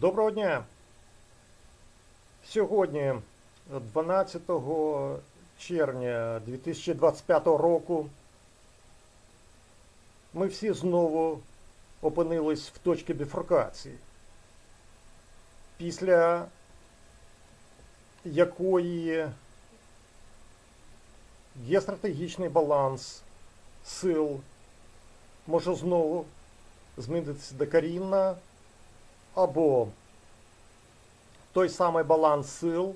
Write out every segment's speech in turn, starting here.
Доброго дня! Сьогодні, 12 червня 2025 року, ми всі знову опинились в точці біфуркації, після якої є стратегічний баланс сил, може знову змінитися докорінно, або той самий баланс сил,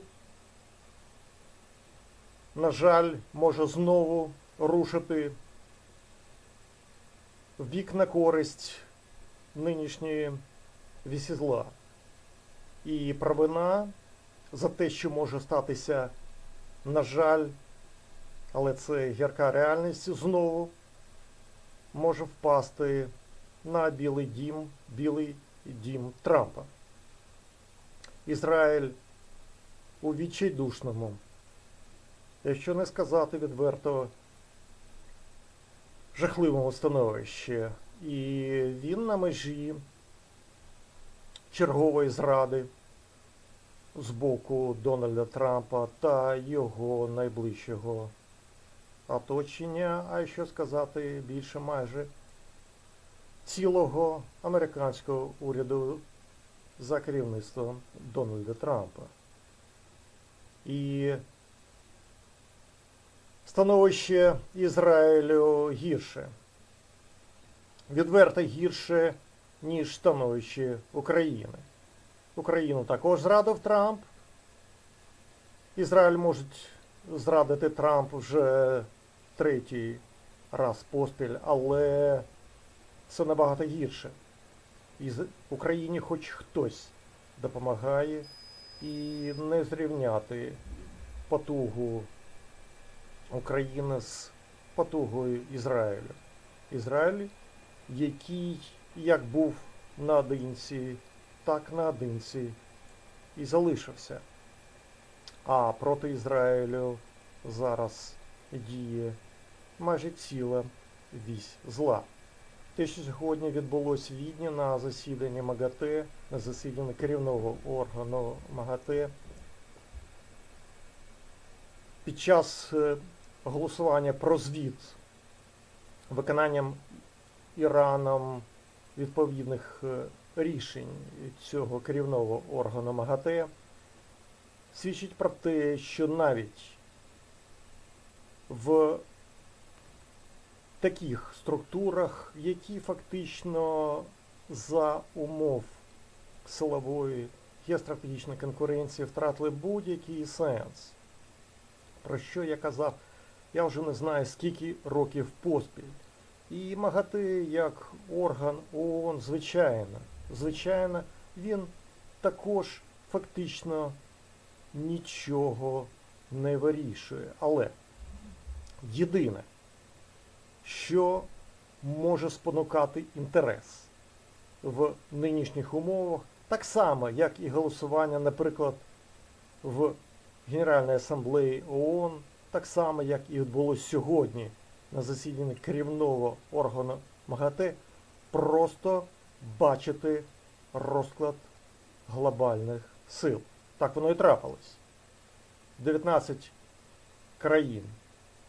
на жаль, може знову рушити в бік на користь нинішньої вісі зла. І провина за те, що може статися, на жаль, але це гірка реальність знову може впасти на Білий дім, Білий дім Трампа. Ізраїль у відчайдушному, якщо не сказати відверто, жахливому становищі. І він на межі чергової зради з боку Дональда Трампа та його найближчого оточення, а що сказати більше майже цілого американського уряду за керівництвом Дональда Трампа. І становище Ізраїлю гірше. Відверто гірше, ніж становище України. Україну також зрадив Трамп. Ізраїль може зрадити Трамп вже третій раз поспіль, але це набагато гірше. І Україні хоч хтось допомагає і не зрівняти потугу України з потугою Ізраїлю. Ізраїль, який як був наодинці, так наодинці і залишився. А проти Ізраїлю зараз діє майже ціла вісь зла. Те, що сьогодні відбулося в Відні на засіданні МАГАТЕ, на засіданні керівного органу МАГАТЕ, під час е, голосування про звіт виконанням Іраном відповідних е, рішень цього керівного органу МАГАТЕ свідчить про те, що навіть в таких структурах, які фактично за умов силової геостратегічної конкуренції втратили будь-який сенс. Про що я казав, я вже не знаю скільки років поспіль. І МАГАТЕ як орган ООН, звичайно, звичайно, він також фактично нічого не вирішує. Але єдине, що може спонукати інтерес в нинішніх умовах, так само, як і голосування, наприклад, в Генеральній асамблеї ООН, так само, як і відбулося сьогодні на засіданні керівного органу МАГАТЕ, просто бачити розклад глобальних сил. Так воно і трапилось. 19 країн,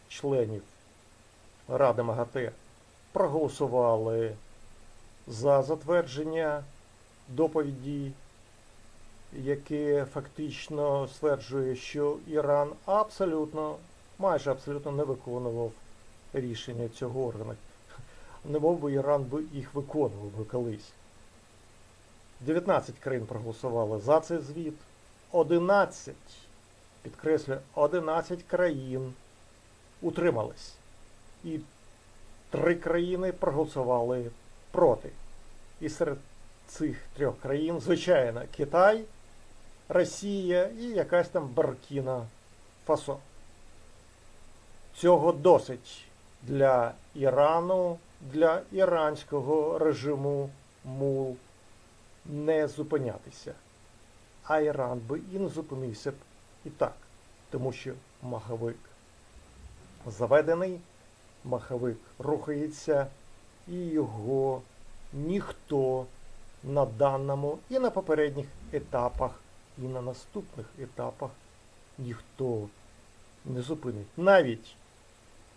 членів Ради МАГАТЕ проголосували за затвердження доповіді, яке фактично стверджує, що Іран абсолютно, майже абсолютно не виконував рішення цього органу. Не мов би Іран би їх виконував би колись. 19 країн проголосували за цей звіт. 11, підкреслюю, 11 країн утримались. І три країни проголосували проти. І серед цих трьох країн, звичайно, Китай, Росія і якась там Баркіна Фасо. Цього досить для Ірану, для іранського режиму мул не зупинятися. А Іран би і не зупинився б і так, тому що маховик заведений, маховик рухається, і його ніхто на даному і на попередніх етапах, і на наступних етапах ніхто не зупинить. Навіть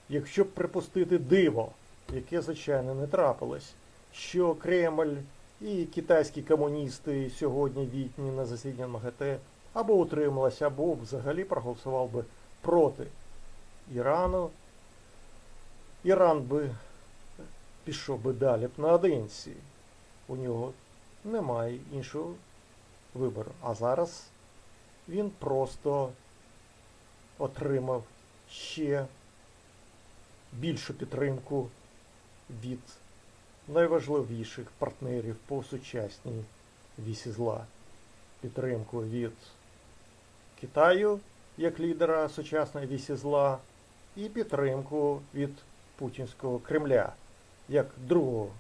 якщо припустити диво, яке, звичайно, не трапилось, що Кремль і китайські комуністи сьогодні вітні на засіданні МАГАТЕ або утрималися, або взагалі проголосував би проти Ірану, Іран би пішов би далі б наодинці. У нього немає іншого вибору. А зараз він просто отримав ще більшу підтримку від найважливіших партнерів по сучасній вісі зла. Підтримку від Китаю як лідера сучасної вісі зла і підтримку від путінського Кремля як другого,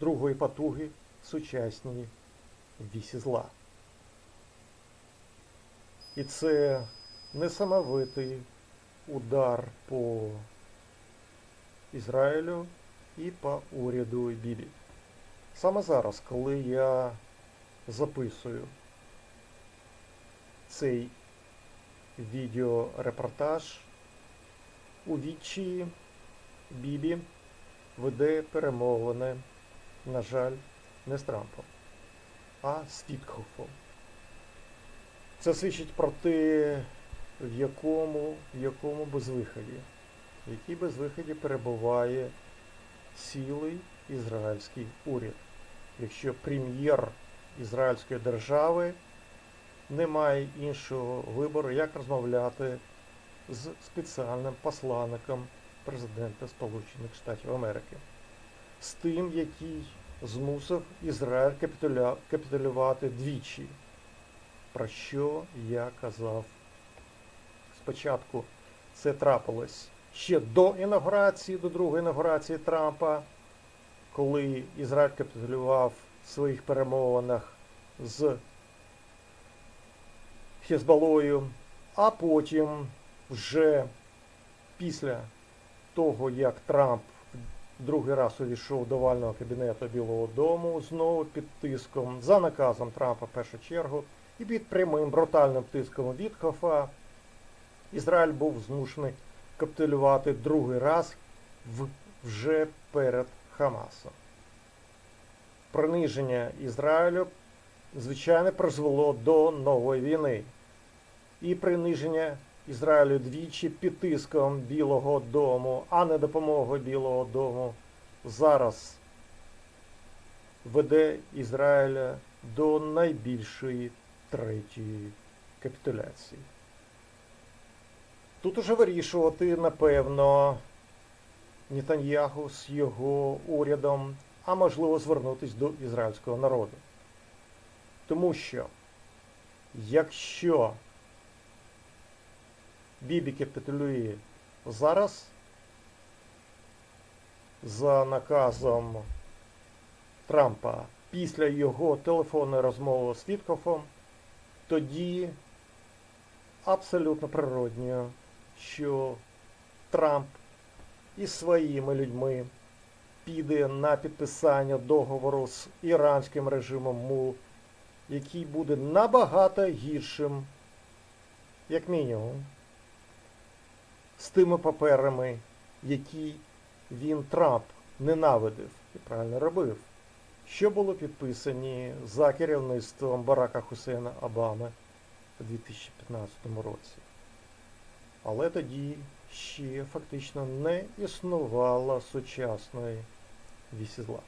другої потуги сучасній вісі зла. І це несамовитий удар по Ізраїлю і по уряду Бібі. Саме зараз, коли я записую цей відеорепортаж, у вічі Бібі веде перемовини, на жаль, не з Трампом, а з Вітхофом. Це свідчить про те, в якому, в якому безвиході, в якій безвиході перебуває цілий ізраїльський уряд. Якщо прем'єр Ізраїльської держави не має іншого вибору, як розмовляти з спеціальним посланником президента Сполучених Штатів Америки, з тим, який змусив Ізраїль капітуля... капітулювати двічі, про що я казав спочатку. Це трапилось ще до інаугурації, до другої інаугурації Трампа, коли Ізраїль капітулював в своїх перемовинах з Хезбалою, а потім вже після того, як Трамп другий раз увійшов до вального кабінету Білого Дому, знову під тиском, за наказом Трампа в першу чергу, і під прямим брутальним тиском Вітхофа, Ізраїль був змушений капітулювати другий раз вже перед Хамасом. Приниження Ізраїлю, звичайно, призвело до нової війни. І приниження Ізраїлю двічі під тиском Білого Дому, а не допомогою Білого Дому, зараз веде Ізраїля до найбільшої третьої капітуляції. Тут уже вирішувати, напевно, Нетаньяху з його урядом, а можливо звернутися до ізраїльського народу. Тому що, якщо Бібі капітулює зараз за наказом Трампа. Після його телефонної розмови з Віткофом, тоді абсолютно природньо, що Трамп із своїми людьми піде на підписання договору з іранським режимом МУ, який буде набагато гіршим, як мінімум, з тими паперами, які він Трамп ненавидив і правильно робив, що було підписані за керівництвом Барака Хусейна Обами у 2015 році. Але тоді ще фактично не існувало сучасної вісі зла.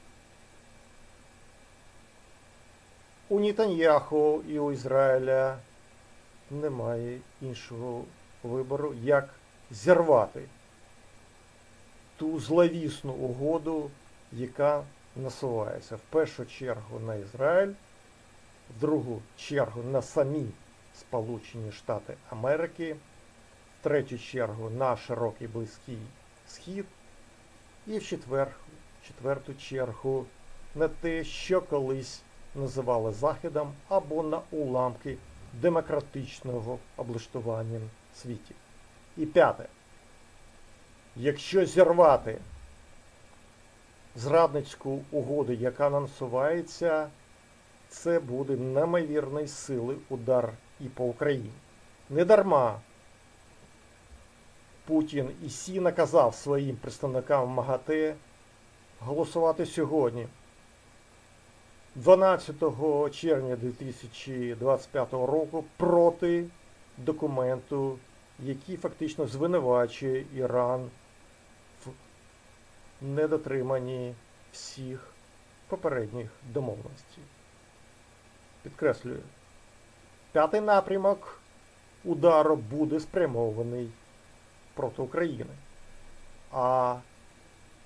У Нетаньяху і у Ізраїля немає іншого вибору, як зірвати ту зловісну угоду, яка насувається в першу чергу на Ізраїль, в другу чергу на самі Сполучені Штати Америки, в третю чергу на широкий Близький Схід і в четвер, четверту чергу на те, що колись називали Західом або на уламки демократичного облаштування в світі. І п'яте. Якщо зірвати зрадницьку угоду, яка насувається, це буде неймовірної сили удар і по Україні. Недарма Путін і Сі наказав своїм представникам МАГАТЕ голосувати сьогодні, 12 червня 2025 року, проти документу, який фактично звинувачує Іран в недотриманні всіх попередніх домовленостей. Підкреслюю, п'ятий напрямок удару буде спрямований проти України. А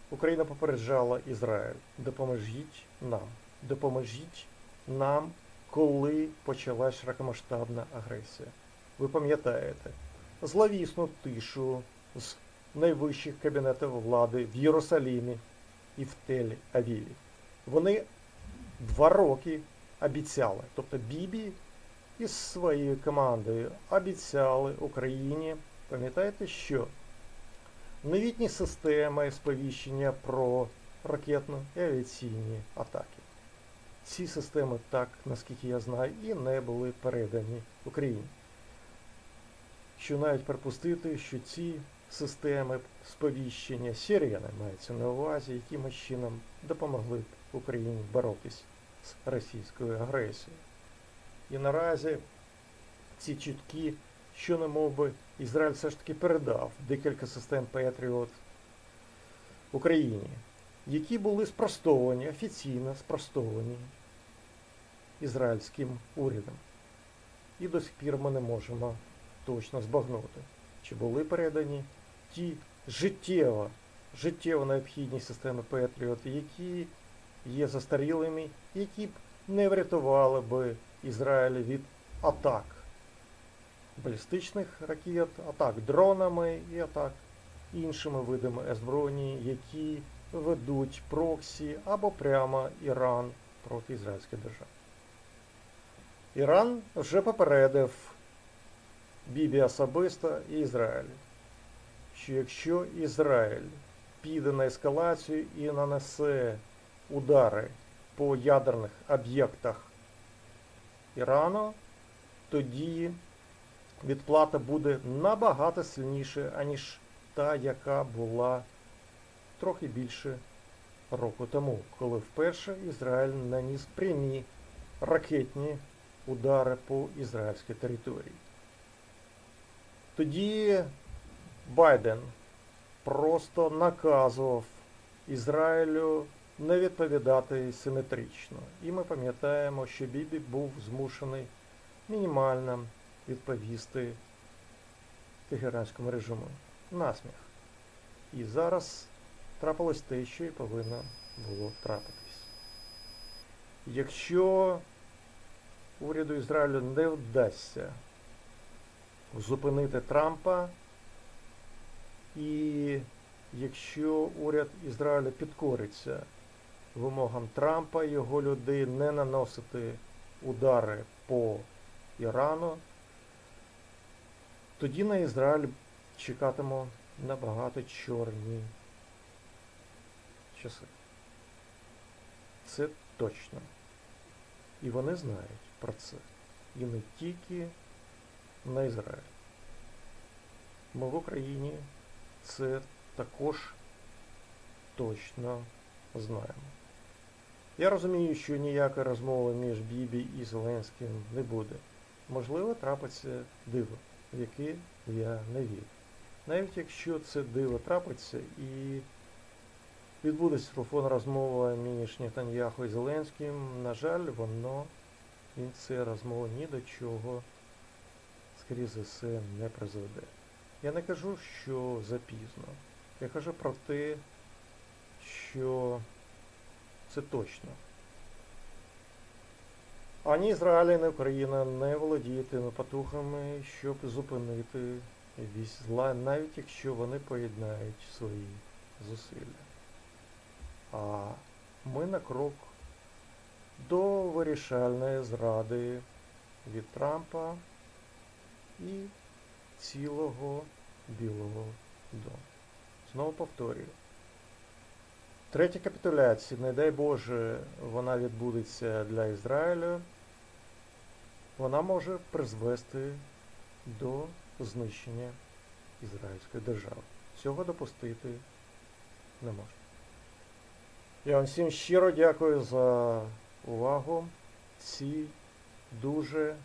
Україна попереджала Ізраїль, допоможіть нам, допоможіть нам, коли почалась широкомасштабна агресія. Ви пам'ятаєте зловісну тишу з найвищих кабінетів влади в Єрусалімі і в Тель-Авіві. Вони два роки обіцяли, тобто Бібі із своєю командою обіцяли Україні, пам'ятаєте що? Новітні системи сповіщення про ракетно і авіаційні атаки. Ці системи так, наскільки я знаю, і не були передані Україні. Що навіть припустити, що ці системи сповіщення Сіріяни мається на увазі, якимось чином допомогли б Україні боротись з російською агресією. І наразі ці чутки, що не мов би Ізраїль все ж таки передав декілька систем Patriot Україні, які були спростовані, офіційно спростовані ізраїльським урядом. І до сих пір ми не можемо точно збагнути, чи були передані ті життєво, життєво необхідні системи Patriot, які є застарілими, які б не врятували би Ізраїль від атак балістичних ракет, атак дронами і атак іншими видами озброєння, які ведуть проксі або прямо Іран проти Ізраїльської держави. Іран вже попередив Бібі особисто і Ізраїль, що якщо Ізраїль піде на ескалацію і нанесе удари по ядерних об'єктах Ірану, тоді відплата буде набагато сильніша, аніж та, яка була трохи більше року тому, коли вперше Ізраїль наніс прямі ракетні удари по ізраїльській території. Тоді Байден просто наказував Ізраїлю не відповідати симетрично. І ми пам'ятаємо, що Бібі був змушений мінімально відповісти тегеранському режиму. Насміх. І зараз трапилось те, що і повинно було трапитись. Якщо уряду Ізраїлю не вдасться зупинити Трампа, і якщо уряд Ізраїля підкориться вимогам Трампа, його людей не наносити удари по Ірану, тоді на Ізраїль чекатимо набагато чорні часи. Це точно. І вони знають про це. І не тільки на Ізраїль. Ми в Україні це також точно знаємо. Я розумію, що ніякої розмови між Бібі і Зеленським не буде. Можливо, трапиться диво, в яке я не вірю. Навіть якщо це диво трапиться і відбудеться телефонна розмова між Нетаньяху і Зеленським, на жаль, воно і ця розмова ні до чого, за все, не призведе. Я не кажу, що запізно. Я кажу про те, що це точно. Ані Ізраїль, ані Україна не володіє потухами, щоб зупинити вісь зла, навіть якщо вони поєднають свої зусилля. А ми на крок до вирішальної зради від Трампа і цілого Білого дому. Знову повторюю. Третя капітуляція, не дай Боже, вона відбудеться для Ізраїлю. Вона може призвести до знищення Ізраїльської держави. Цього допустити не можна. Я вам всім щиро дякую за увагу. Ці дуже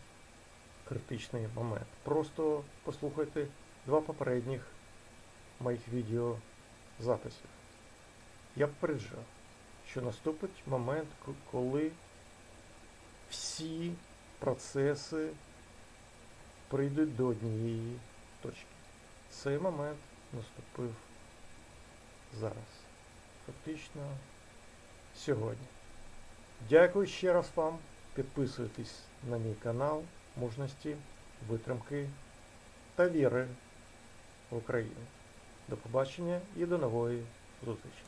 критичний момент. Просто послухайте два попередніх моїх відеозаписів. Я попереджав, що наступить момент, коли всі процеси прийдуть до однієї точки. Цей момент наступив зараз. Фактично сьогодні. Дякую ще раз вам. Підписуйтесь на мій канал мужності, витримки та віри в Україну. До побачення і до нової зустрічі.